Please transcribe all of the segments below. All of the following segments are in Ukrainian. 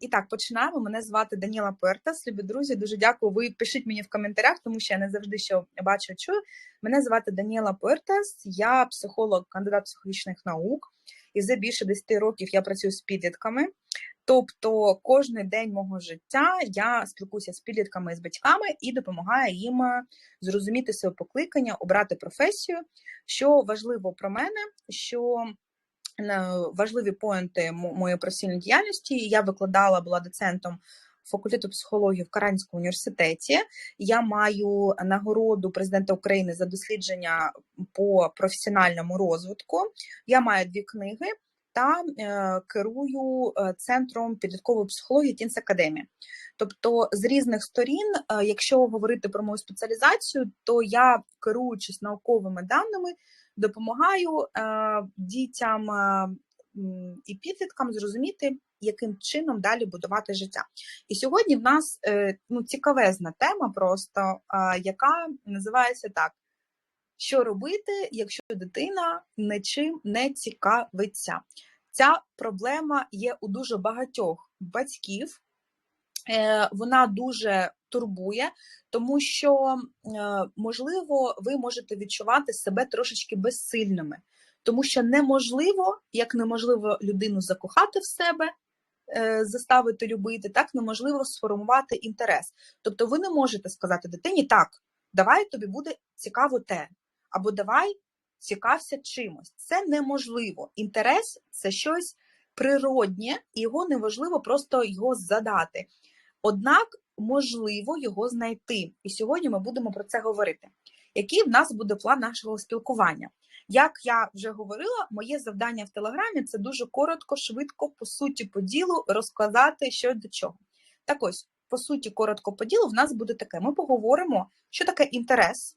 І так, починаємо. Мене звати Даніла Пертас. Любі друзі, дуже дякую. Ви пишіть мені в коментарях, тому що я не завжди що бачу, чую. Мене звати Даніела Пертас, я психолог, кандидат психологічних наук, і вже більше 10 років я працюю з підлітками. Тобто, кожен день мого життя я спілкуюся з підлітками і з батьками і допомагаю їм зрозуміти своє покликання, обрати професію. Що важливо про мене, що важливі поінти моєї професійної діяльності. Я викладала, була доцентом факультету психології в Каранському університеті. Я маю нагороду президента України за дослідження по професіональному розвитку. Я маю дві книги. Та е, керую е, центром підліткової психології Тінс Академії. Тобто, з різних сторін, е, якщо говорити про мою спеціалізацію, то я керуючись науковими даними, допомагаю е, дітям е, і підліткам зрозуміти, яким чином далі будувати життя. І сьогодні в нас е, ну, цікавезна тема, просто яка називається так: що робити, якщо дитина нічим не цікавиться? Ця проблема є у дуже багатьох батьків. Вона дуже турбує, тому що, е, можливо, ви можете відчувати себе трошечки безсильними, тому що неможливо, як неможливо людину закохати в себе, е, заставити любити, так неможливо сформувати інтерес. Тобто, ви не можете сказати дитині так, давай тобі буде цікаво те, або давай цікався чимось. Це неможливо. Інтерес це щось природнє, і його неважливо просто його задати. Однак можливо його знайти. І сьогодні ми будемо про це говорити. Який в нас буде план нашого спілкування? Як я вже говорила, моє завдання в Телеграмі це дуже коротко, швидко, по суті, по ділу розказати, що до чого. Так ось, по суті, коротко по ділу, в нас буде таке: ми поговоримо, що таке інтерес.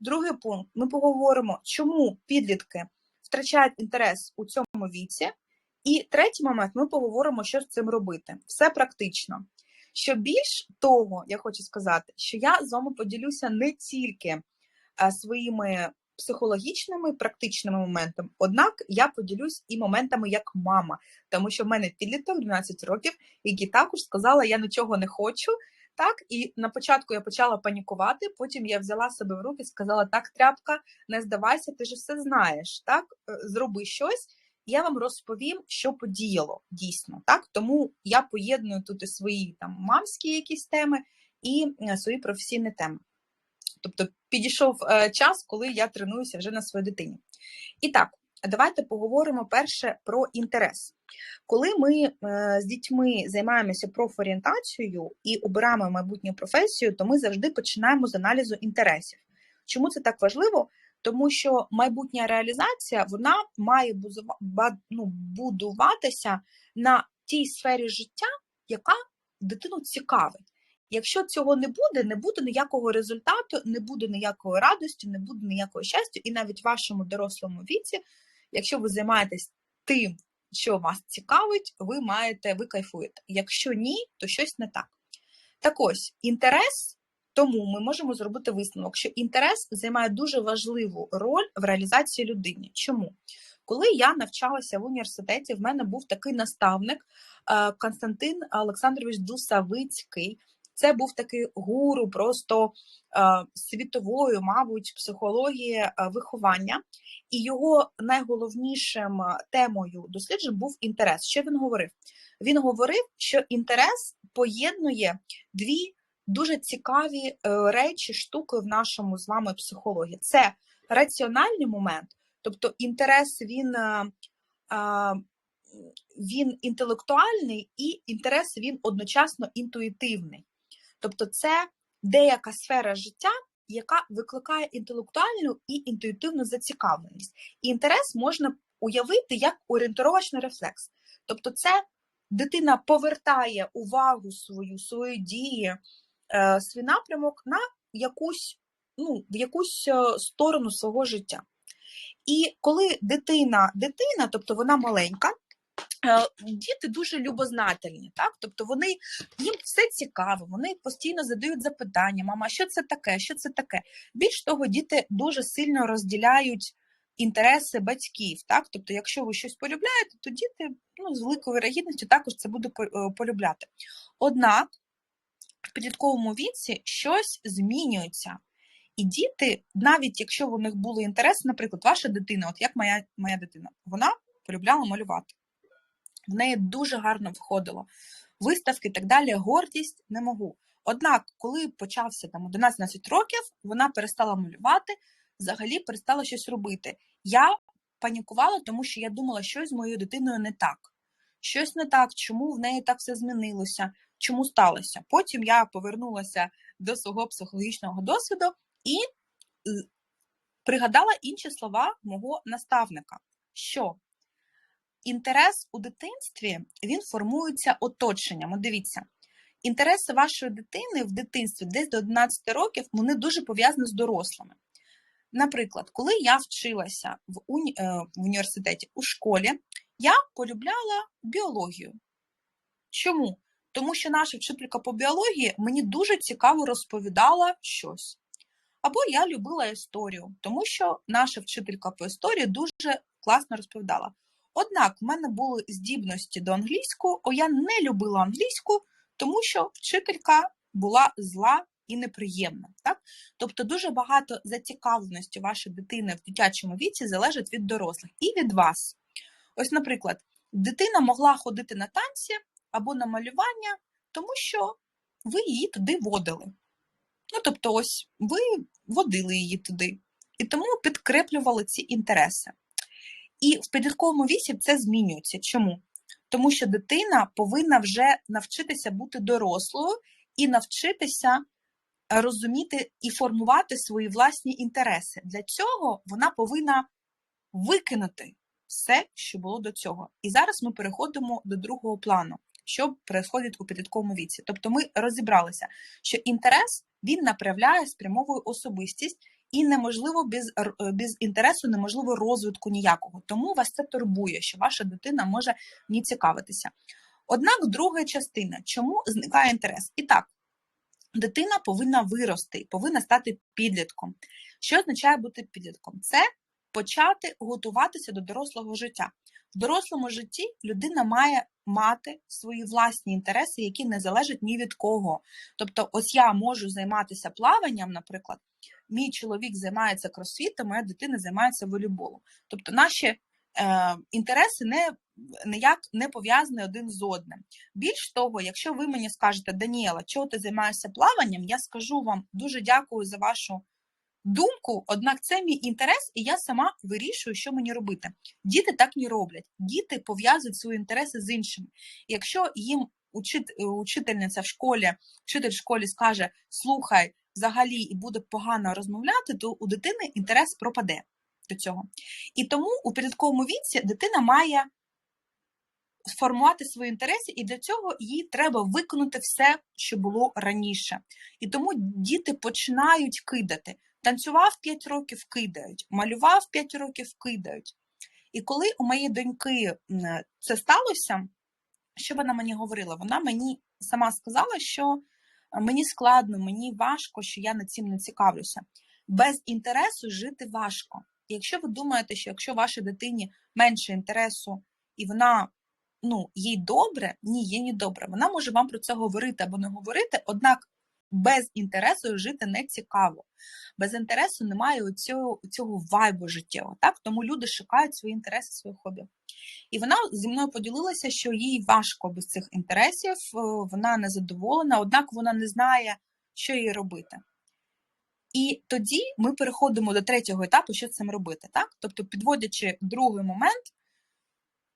Другий пункт: ми поговоримо, чому підлітки втрачають інтерес у цьому віці. І третій момент ми поговоримо, що з цим робити. Все практично. Що більш того, я хочу сказати, що я з вами поділюся не тільки е, своїми психологічними, практичними моментами, однак я поділюсь і моментами як мама, тому що в мене підліток 12 років, який також сказала, я нічого не хочу. Так, і на початку я почала панікувати. Потім я взяла себе в руки, сказала: так, тряпка, не здавайся, ти ж все знаєш. Так, е, зроби щось я вам розповім, що подіяло дійсно. Так? Тому я поєдную тут і свої там мамські якісь теми і е, свої професійні теми. Тобто підійшов е, час, коли я тренуюся вже на своїй дитині. І так, давайте поговоримо перше про інтерес. Коли ми е, з дітьми займаємося профорієнтацією і обираємо майбутню професію, то ми завжди починаємо з аналізу інтересів. Чому це так важливо? Тому що майбутня реалізація вона має ну, будуватися на тій сфері життя, яка дитину цікавить. Якщо цього не буде, не буде ніякого результату, не буде ніякої радості, не буде ніякого щастя, і навіть в вашому дорослому віці, якщо ви займаєтесь тим, що вас цікавить, ви маєте, ви кайфуєте. Якщо ні, то щось не так. Так ось інтерес тому ми можемо зробити висновок, що інтерес займає дуже важливу роль в реалізації людини. Чому? Коли я навчалася в університеті, в мене був такий наставник е, Константин Олександрович Дусавицький. Це був такий гуру просто е, світової, мабуть, психології е, виховання, і його найголовнішим темою досліджень був інтерес. Що він говорив? Він говорив, що інтерес поєднує дві дуже цікаві е, речі, штуки в нашому з вами психології. Це раціональний момент, тобто інтерес він е, він інтелектуальний і інтерес він одночасно інтуїтивний. Тобто, це деяка сфера життя, яка викликає інтелектуальну і інтуїтивну зацікавленість. І інтерес можна уявити як орієнтировочний рефлекс. Тобто, це дитина повертає увагу свою, свої дії Е, свій напрямок на якусь, ну, в якусь е, сторону свого життя. І коли дитина, дитина, тобто вона маленька, е, діти дуже любознательні, так? Тобто вони їм все цікаво, вони постійно задають запитання, мама, що це таке, що це таке. Більш того, діти дуже сильно розділяють інтереси батьків. Так? Тобто, якщо ви щось полюбляєте, то діти ну, з великою вирогідністю також це буде е, полюбляти. Однак в підлітковому віці щось змінюється. І діти, навіть якщо у них були інтереси, наприклад, ваша дитина, от як моя, моя дитина, вона полюбляла малювати. В неї дуже гарно виходило. Виставки і так далі, гордість не можу. Однак, коли почався там 11-12 років, вона перестала малювати, взагалі перестала щось робити. Я панікувала, тому що я думала, щось з моєю дитиною не так. Щось не так, чому в неї так все змінилося, чому сталося. Потім я повернулася до свого психологічного досвіду і е, пригадала інші слова мого наставника, що інтерес у дитинстві він формується оточенням. От Дивіться, інтереси вашої дитини в дитинстві десь до 11 років вони дуже пов'язані з дорослими. Наприклад, коли я вчилася в, уні... е, в університеті у школі, я полюбляла біологію. Чому? Тому що наша вчителька по біології мені дуже цікаво розповідала щось. Або я любила історію, тому що наша вчителька по історії дуже класно розповідала. Однак в мене були здібності до англійського, о я не любила англійську, тому що вчителька була зла і неприємна. Так? Тобто дуже багато зацікавленості вашої дитини в дитячому віці залежить від дорослих і від вас. Ось, наприклад, дитина могла ходити на танці або на малювання, тому що ви її туди водили. Ну, тобто, ось ви водили її туди, і тому підкреплювали ці інтереси. І в підлітковому віці це змінюється. Чому? Тому що дитина повинна вже навчитися бути дорослою і навчитися розуміти і формувати свої власні інтереси. Для цього вона повинна викинути все, що було до цього. І зараз ми переходимо до другого плану, що відбувається у підлітковому віці. Тобто ми розібралися, що інтерес він направляє спрямовує особистість. І неможливо без без інтересу, неможливо розвитку ніякого. Тому вас це турбує, що ваша дитина може не цікавитися. Однак, друга частина, чому зникає інтерес? І так, дитина повинна вирости, повинна стати підлітком. Що означає бути підлітком? Це почати готуватися до дорослого життя. В дорослому житті людина має мати свої власні інтереси, які не залежать ні від кого. Тобто, ось я можу займатися плаванням, наприклад, мій чоловік займається кросфітом, моя дитина займається волейболом. Тобто, наші е, інтереси не ніяк не пов'язані один з одним. Більш того, якщо ви мені скажете, Даніела, чого ти займаєшся плаванням, я скажу вам дуже дякую за вашу думку, однак це мій інтерес, і я сама вирішую, що мені робити. Діти так не роблять. Діти пов'язують свої інтереси з іншими. Якщо їм учительниця в школі, вчитель в школі скаже: слухай, взагалі, і буде погано розмовляти, то у дитини інтерес пропаде до цього. І тому у підлітковому віці дитина має сформувати свої інтереси, і для цього їй треба виконати все, що було раніше. І тому діти починають кидати. Танцював 5 років, кидають, малював 5 років, кидають. І коли у моєї доньки це сталося, що вона мені говорила? Вона мені сама сказала, що мені складно, мені важко, що я над цим не цікавлюся. Без інтересу жити важко. Якщо ви думаєте, що якщо вашій дитині менше інтересу і вона ну, їй добре, ні, їй не добре. Вона може вам про це говорити або не говорити, однак без інтересу жити не цікаво. Без інтересу немає цього, цього вайбу життєвого. Так? Тому люди шукають свої інтереси, свої хобі. І вона зі мною поділилася, що їй важко без цих інтересів, вона не задоволена, однак вона не знає, що їй робити. І тоді ми переходимо до третього етапу, що з цим робити. Так? Тобто, підводячи другий момент,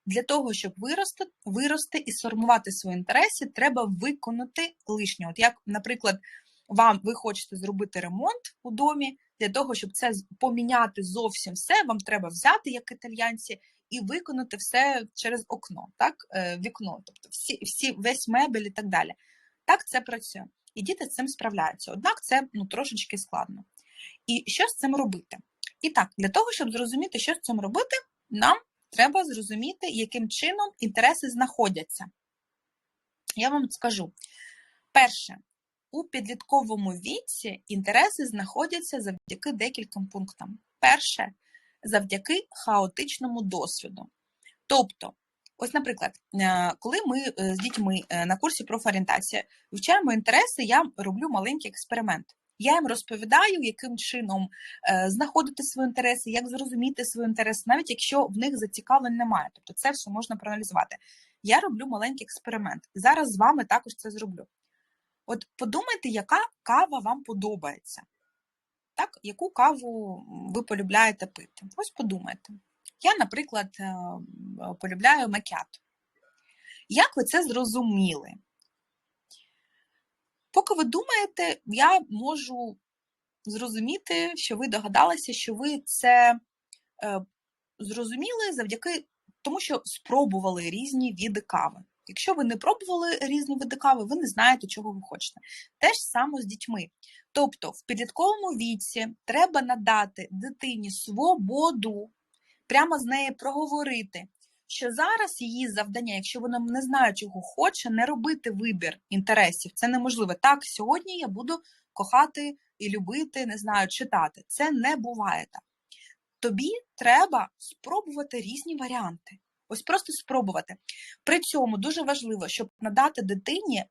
для того, щоб вирости вирости і сформувати свої інтереси, треба виконати лишнє. От як, наприклад, вам ви хочете зробити ремонт у домі, для того, щоб це поміняти зовсім все, вам треба взяти, як італьянці, і виконати все через окно, так, е, вікно, тобто всі, всі, весь мебель і так далі. Так це працює. І діти з цим справляються. Однак це ну, трошечки складно. І що з цим робити? І так, для того, щоб зрозуміти, що з цим робити, нам треба зрозуміти, яким чином інтереси знаходяться. Я вам скажу: перше, у підлітковому віці інтереси знаходяться завдяки декільком пунктам. Перше, завдяки хаотичному досвіду. Тобто, ось, наприклад, е, коли ми е, з дітьми е, на курсі профорієнтація вивчаємо інтереси, я роблю маленький експеримент. Я їм розповідаю, яким чином знаходити свої інтереси, як зрозуміти свої інтереси, навіть якщо в них зацікавлень немає. Тобто це все можна проаналізувати. Я роблю маленький експеримент. Зараз з вами також це зроблю. От подумайте, яка кава вам подобається. Так, Яку каву ви полюбляєте пити? Ось подумайте. Я, наприклад, е, полюбляю макіато. Як ви це зрозуміли? Поки ви думаєте, я можу зрозуміти, що ви догадалися, що ви це е, зрозуміли завдяки тому, що спробували різні види кави. Якщо ви не пробували різні види кави, ви не знаєте, чого ви хочете. Те ж саме з дітьми. Тобто, в підлітковому віці треба надати дитині свободу, прямо з нею проговорити, що зараз її завдання, якщо вона не знає, чого хоче, не робити вибір інтересів. Це неможливо. Так, сьогодні я буду кохати і любити, не знаю, читати. Це не буває так. Тобі треба спробувати різні варіанти. Ось просто спробувати. При цьому дуже важливо, щоб надати дитині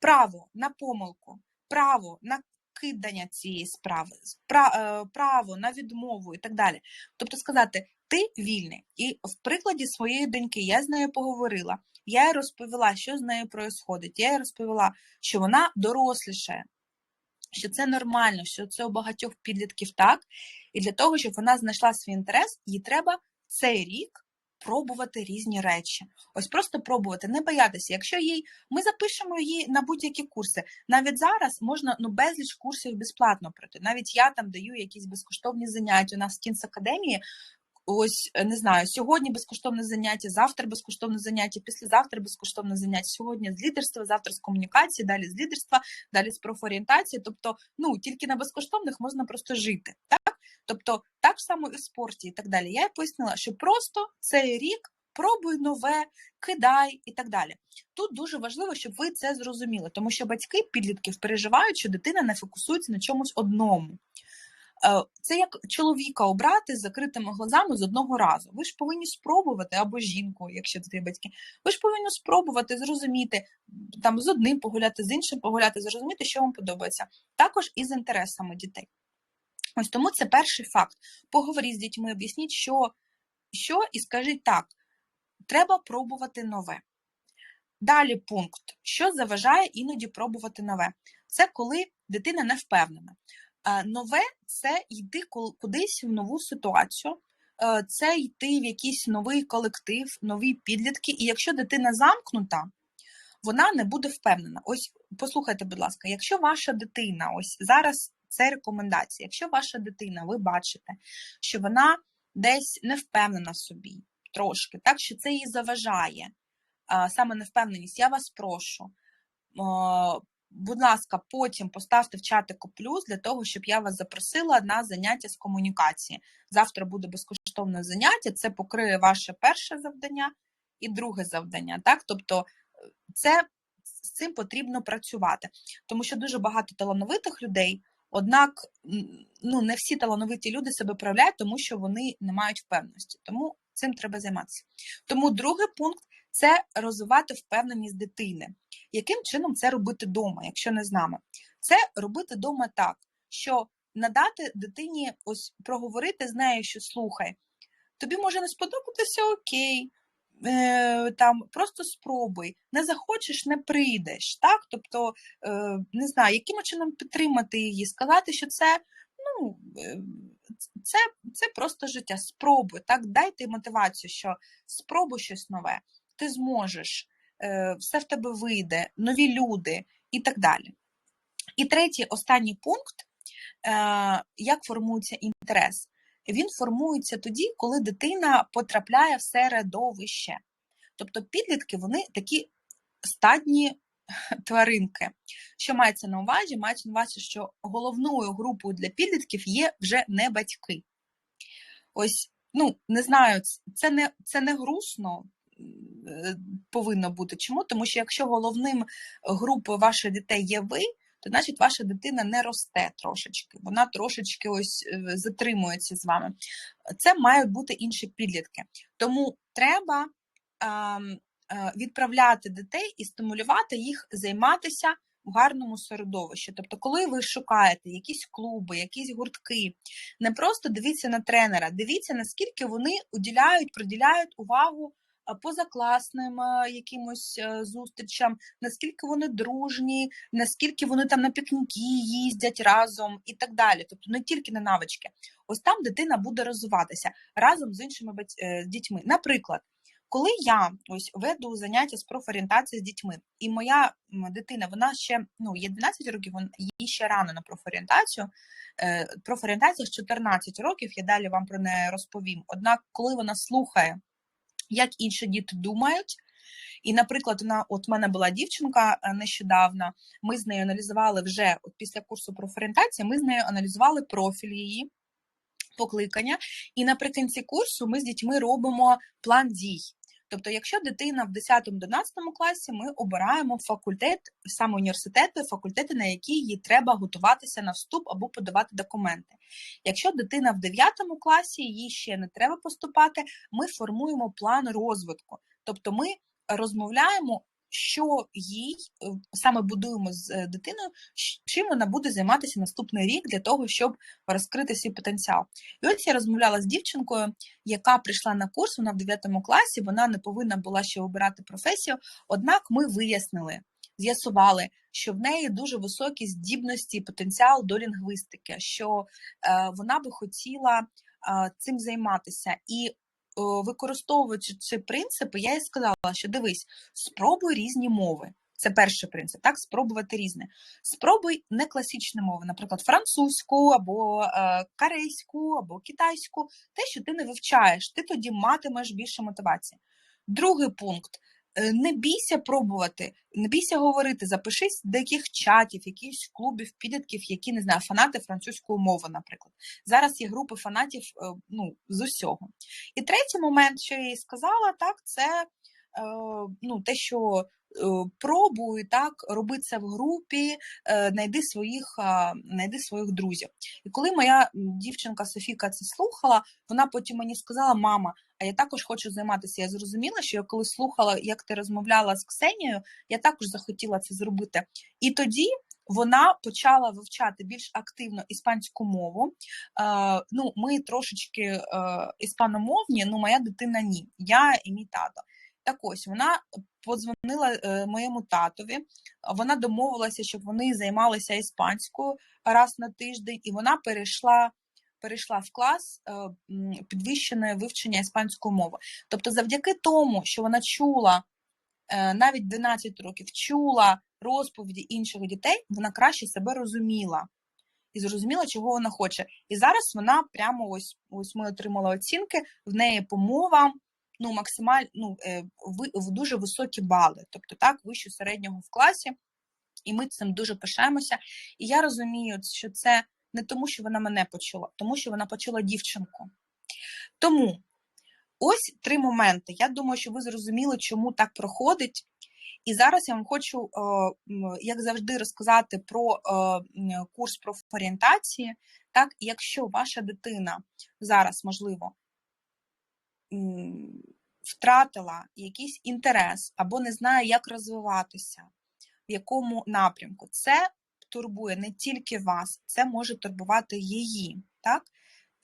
право на помилку, право на кидання цієї справи, е, право на відмову і так далі. Тобто сказати, ти вільний. І в прикладі своєї доньки я з нею поговорила, я їй розповіла, що з нею відбувається, я їй розповіла, що вона доросліше, що це нормально, що це у багатьох підлітків так. І для того, щоб вона знайшла свій інтерес, їй треба цей рік пробувати різні речі. Ось просто пробувати, не боятися. Якщо їй ми запишемо її на будь-які курси. Навіть зараз можна ну безліч курсів безплатно пройти. Навіть я там даю якісь безкоштовні заняття. У нас в Академії. Ось не знаю, сьогодні безкоштовне заняття, завтра безкоштовне заняття, післязавтра безкоштовне заняття. Сьогодні з лідерства, завтра з комунікації, далі з лідерства, далі з профорієнтації. Тобто, ну тільки на безкоштовних можна просто жити. Так Тобто, так само і в спорті і так далі. Я пояснила, що просто цей рік пробуй нове, кидай і так далі. Тут дуже важливо, щоб ви це зрозуміли, тому що батьки підлітків переживають, що дитина не фокусується на чомусь одному. Е, це як чоловіка обрати з закритими глазами з одного разу. Ви ж повинні спробувати, або жінку, якщо це батьки, ви ж повинні спробувати зрозуміти, там з одним погуляти, з іншим погуляти, зрозуміти, що вам подобається. Також і з інтересами дітей. Ось тому це перший факт. Поговоріть з дітьми, об'ясніть, що, що і скажіть так, треба пробувати нове. Далі пункт, що заважає іноді пробувати нове. Це коли дитина не впевнена. Нове це йти кудись в нову ситуацію, це йти в якийсь новий колектив, нові підлітки. І якщо дитина замкнута, вона не буде впевнена. Ось послухайте, будь ласка, якщо ваша дитина ось зараз це рекомендація. Якщо ваша дитина, ви бачите, що вона десь не впевнена в собі трошки, так що це їй заважає саме невпевненість, я вас прошу. Будь ласка, потім поставте в чатику плюс для того, щоб я вас запросила на заняття з комунікації. Завтра буде безкоштовне заняття, це покриє ваше перше завдання і друге завдання. Так? Тобто це, з цим потрібно працювати, тому що дуже багато талановитих людей Однак ну, не всі талановиті люди себе проявляють, тому що вони не мають впевненості. Тому цим треба займатися. Тому другий пункт це розвивати впевненість дитини. Яким чином це робити вдома, якщо не з нами? Це робити вдома так, що надати дитині ось проговорити з нею, що слухай, тобі може не сподобатися окей. Е, там просто спробуй, не захочеш, не прийдеш. так? Тобто, е, не знаю, яким чином підтримати її, сказати, що це ну, е, це, це просто життя. Спробуй, так, дайте мотивацію, що спробуй щось нове, ти зможеш, все в тебе вийде, нові люди і так далі. І третій, останній пункт, як формується інтерес він формується тоді, коли дитина потрапляє в середовище. Тобто підлітки вони такі стадні тваринки. Що мається на увазі? Мається на увазі, що головною групою для підлітків є вже не батьки. Ось, ну, не знаю, це не це не грустно е, повинно бути. Чому? Тому що якщо головним групою ваших дітей є ви, то значить ваша дитина не росте трошечки, вона трошечки ось е, затримується з вами. Це мають бути інші підлітки. Тому треба ем, е, відправляти дітей і стимулювати їх займатися в гарному середовищі. Тобто, коли ви шукаєте якісь клуби, якісь гуртки, не просто дивіться на тренера, дивіться, наскільки вони уділяють, приділяють увагу позакласним якимось е, зустрічам, наскільки вони дружні, наскільки вони там на пікніки їздять разом і так далі. Тобто не тільки на навички. Ось там дитина буде розвиватися разом з іншими е, дітьми. Наприклад. Коли я ось веду заняття з профорієнтації з дітьми, і моя дитина, вона ще ну є 12 років, вона їй ще рано на профорієнтацію. Е, профорієнтація з 14 років, я далі вам про неї розповім. Однак, коли вона слухає як інші діти думають. І, наприклад, вона, от мене була дівчинка е, нещодавно, ми з нею аналізували вже от після курсу профорієнтації, ми з нею аналізували профіль її покликання. І наприкінці курсу ми з дітьми робимо план дій. Тобто, якщо дитина в 10-11 класі, ми обираємо факультет, саме університети, факультети, на які їй треба готуватися на вступ або подавати документи. Якщо дитина в 9 класі, їй ще не треба поступати, ми формуємо план розвитку. Тобто ми розмовляємо що їй е, саме будуємо з е, дитиною, чим вона буде займатися наступний рік для того, щоб розкрити свій потенціал. І ось я розмовляла з дівчинкою, яка прийшла на курс, вона в 9 класі, вона не повинна була ще обирати професію. Однак ми вияснили, з'ясували, що в неї дуже високі здібності і потенціал до лінгвістики, що е, вона би хотіла цим займатися. І використовуючи ці принципи, я їй сказала, що дивись, спробуй різні мови. Це перший принцип, так, спробувати різне. Спробуй не класичні мови, наприклад, французьку, або е, корейську, або китайську, те, що ти не вивчаєш, ти тоді матимеш більше мотивації. Другий пункт не бійся пробувати, не бійся говорити, запишись до яких чатів, якихось клубів, підлітків, які не знаю, фанати французької мови, наприклад. Зараз є групи фанатів е, ну, з усього. І третій момент, що я їй сказала, так, це е, ну, те, що пробуй так, роби це в групі, знайди своїх знайди своїх друзів. І коли моя дівчинка Софіка це слухала, вона потім мені сказала: Мама, я також хочу займатися. Я зрозуміла, що я коли слухала, як ти розмовляла з Ксенією, я також захотіла це зробити. І тоді. Вона почала вивчати більш активно іспанську мову. Е, ну, Ми трошечки е, іспаномовні, ну моя дитина ні. Я і мій тато. Так ось вона подзвонила е, моєму татові, вона домовилася, щоб вони займалися іспанською раз на тиждень, і вона перейшла перейшла в клас е, підвищене вивчення іспанської мови. Тобто, завдяки тому, що вона чула е, навіть 12 років, чула розповіді інших дітей, вона краще себе розуміла. І зрозуміла, чого вона хоче. І зараз вона прямо ось ось ми отримали оцінки, в неї по мовам ну, максимально ну, е, в дуже високі бали, тобто так, вище середнього в класі, і ми цим дуже пишаємося. І я розумію, що це не тому, що вона мене почула, тому що вона почула дівчинку. Тому ось три моменти. Я думаю, що ви зрозуміли, чому так проходить. І зараз я вам хочу, е, як завжди, розказати про е, курс профорієнтації. Так, якщо ваша дитина зараз, можливо, втратила якийсь інтерес або не знає, як розвиватися, в якому напрямку, це турбує не тільки вас, це може турбувати її, так?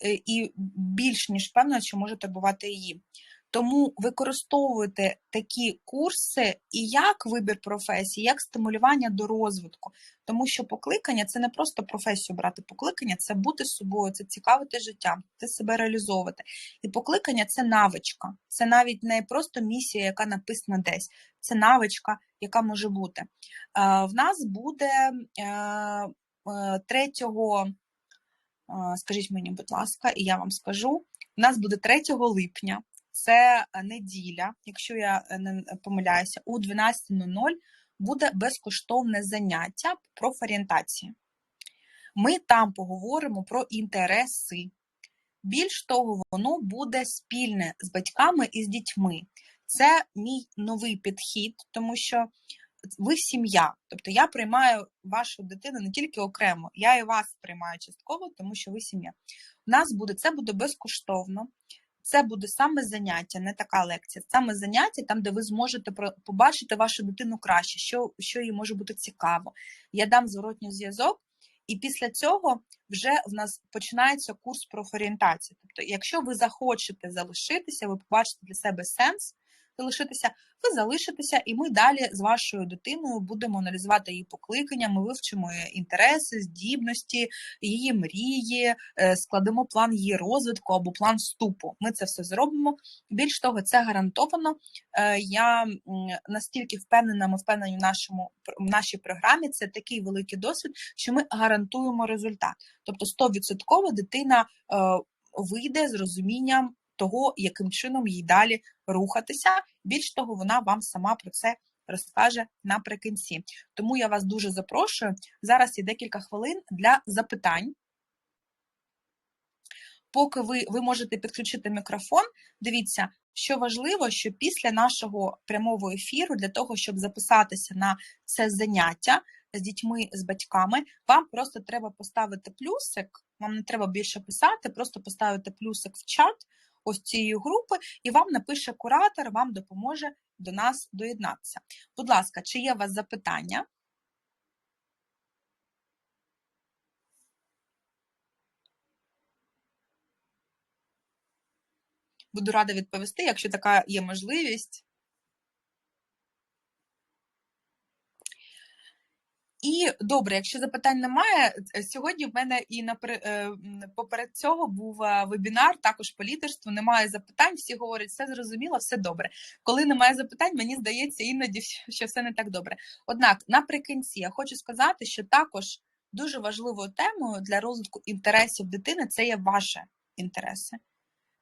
Е, і більш ніж певно, що може турбувати її. Тому використовуйте такі курси і як вибір професії, як стимулювання до розвитку. Тому що покликання це не просто професію брати, покликання це бути собою, це цікавити життя, це себе реалізовувати. І покликання це навичка, це навіть не просто місія, яка написана десь, це навичка, яка може бути. В нас буде 3, е, е, скажіть мені, будь ласка, і я вам скажу. У нас буде 3 липня це е, неділя, якщо я е, не помиляюся, у 12.00 буде безкоштовне заняття про профорієнтації. Ми там поговоримо про інтереси. Більш того, воно буде спільне з батьками і з дітьми. Це мій новий підхід, тому що ви сім'я. Тобто я приймаю вашу дитину не тільки окремо, я і вас приймаю частково, тому що ви сім'я. У нас буде це буде безкоштовно. Це буде саме заняття, не така лекція. Саме заняття, там, де ви зможете побачити вашу дитину краще, що що їй може бути цікаво. Я дам зворотній зв'язок, і після цього вже в нас починається курс профорієнтації. Тобто, якщо ви захочете залишитися, ви побачите для себе сенс залишитися, ви залишитеся, і ми далі з вашою дитиною будемо аналізувати її покликання, ми вивчимо інтереси, здібності, її мрії, е, складемо план її розвитку або план вступу. Ми це все зробимо. Більш того, це гарантовано. Е, я настільки впевнена, ми впевнені в нашому в нашій програмі. Це такий великий досвід, що ми гарантуємо результат. Тобто, 100% дитина. Е, вийде з розумінням того, яким чином їй далі рухатися. Більш того, вона вам сама про це розкаже наприкінці. Тому я вас дуже запрошую. Зараз є декілька хвилин для запитань. Поки ви ви можете підключити мікрофон, дивіться, що важливо, що після нашого прямого ефіру, для того, щоб записатися на це заняття з дітьми, з батьками, вам просто треба поставити плюсик, вам не треба більше писати, просто поставити плюсик в чат ось цієї групи, і вам напише куратор, вам допоможе до нас доєднатися. Будь ласка, чи є у вас запитання? Буду рада відповісти, якщо така є можливість. І добре, якщо запитань немає, е, сьогодні в мене і на е, поперед цього був е, вебінар, також по лідерству. Немає запитань, всі говорять, все зрозуміло, все добре. Коли немає запитань, мені здається іноді, що все не так добре. Однак, наприкінці я хочу сказати, що також дуже важливою темою для розвитку інтересів дитини це є ваші інтереси.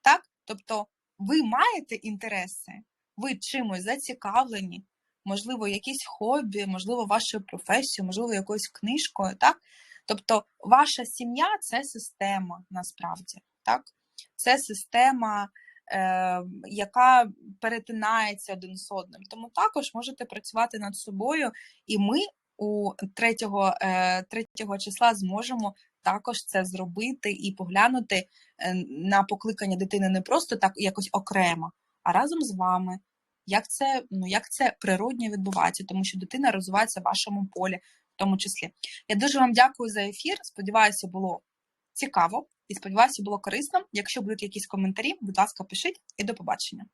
Так? Тобто, ви маєте інтереси, ви чимось зацікавлені можливо, якісь хобі, можливо, вашою професією, можливо, якоюсь книжкою. так? Тобто, ваша сім'я це система насправді. так? Це система, е, яка перетинається один з одним. Тому також можете працювати над собою, і ми у 3, е, 3 числа зможемо також це зробити і поглянути е, на покликання дитини не просто так якось окремо, а разом з вами як це ну як це природньо відбувається, тому що дитина розвивається в вашому полі, в тому числі. Я дуже вам дякую за ефір. Сподіваюся, було цікаво і сподіваюся, було корисно. Якщо будуть якісь коментарі, будь ласка, пишіть і до побачення.